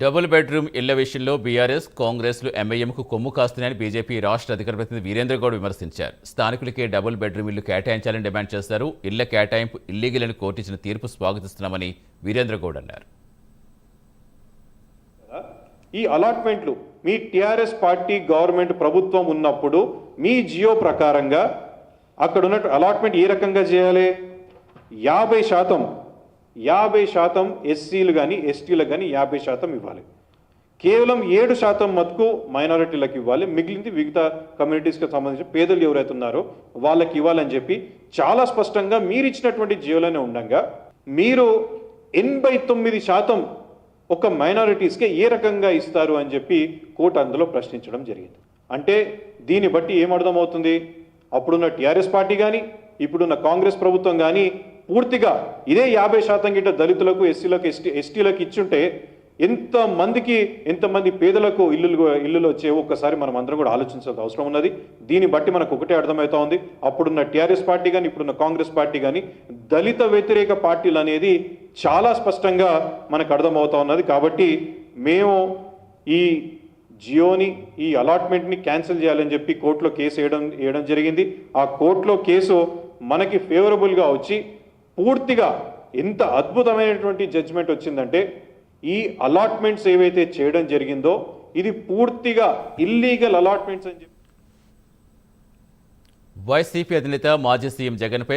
Double bedroom ఇళ్ళ విషయంలో BRS కాంగ్రెస్లు ఎంఐఎంకు కొమ్ము కాస్తున్నాయని BJP రాష్ట్ర అధికార ప్రతినిధి వీరేంద్ర గౌడ్ విమర్శించారు. స్థానికులకే డబుల్ బెడ్రూమ్ ఇల్లు కేటాయించాలని డిమాండ్ చేశారు. ఇళ్ళ కేటాయింపు ఇల్లీగల్ అని కోర్టు ఇచ్చిన తీర్పు స్వాగతిస్తున్నామని వీరేంద్ర గౌడ్ అన్నారు. ఈ అలాట్మెంట్లు మీ టిఆర్ఎస్ పార్టీ గవర్నమెంట్ ప్రభుత్వం ఉన్నప్పుడు మీ జియో ప్రకారంగా అక్కడ ఉన్న అలాట్మెంట్ ఏ రకంగా చేయాలి? యాభై శాతం యాభై శాతం ఎస్సీలు కానీ ఎస్టీలకు కానీ యాభై శాతం ఇవ్వాలి. కేవలం ఏడు శాతం మటుకు మైనారిటీలకు ఇవ్వాలి. మిగిలింది మిగతా కమ్యూనిటీస్కి సంబంధించిన పేదలు ఎవరైతే ఉన్నారో వాళ్ళకి ఇవ్వాలని చెప్పి చాలా స్పష్టంగా మీరు ఇచ్చినటువంటి జియోలోనే ఉండగా మీరు ఎనభై తొమ్మిది శాతం ఒక మైనారిటీస్కే ఏ రకంగా ఇస్తారు అని చెప్పి కోర్టు అందులో ప్రశ్నించడం జరిగింది. అంటే దీన్ని బట్టి ఏం అర్థమవుతుంది? అప్పుడున్న టీఆర్ఎస్ పార్టీ కానీ ఇప్పుడున్న కాంగ్రెస్ ప్రభుత్వం కానీ పూర్తిగా ఇదే యాభై శాతం గిట్ట దళితులకు ఎస్సీలకు ఎస్టీ ఎస్టీలకు ఇచ్చుంటే ఎంతమందికి ఎంతమంది పేదలకు ఇల్లులు ఇల్లులు వచ్చే ఒక్కసారి మనం అందరం కూడా ఆలోచించాల్సిన అవసరం ఉన్నది. దీన్ని బట్టి మనకు ఒకటే అర్థమవుతా ఉంది. అప్పుడున్న టీఆర్ఎస్ పార్టీ కానీ ఇప్పుడున్న కాంగ్రెస్ పార్టీ కానీ దళిత వ్యతిరేక పార్టీలు అనేది చాలా స్పష్టంగా మనకు అర్థమవుతా ఉన్నది. కాబట్టి మేము ఈ జియోని ఈ అలాట్మెంట్ని క్యాన్సిల్ చేయాలని చెప్పి కోర్టులో కేసు వేయడం వేయడం జరిగింది. ఆ కోర్టులో కేసు మనకి ఫేవరబుల్గా వచ్చి పూర్తిగా ఎంత అద్భుతమైనటువంటి జడ్జిమెంట్ వచ్చిందంటే ఈ అలాట్మెంట్స్ ఏవైతే చేయడం జరిగిందో ఇది పూర్తిగా ఇల్లీగల్ అలాట్మెంట్స్ అని చెప్పి వైసీపీ అధినేత మాజీ సీఎం జగన్పై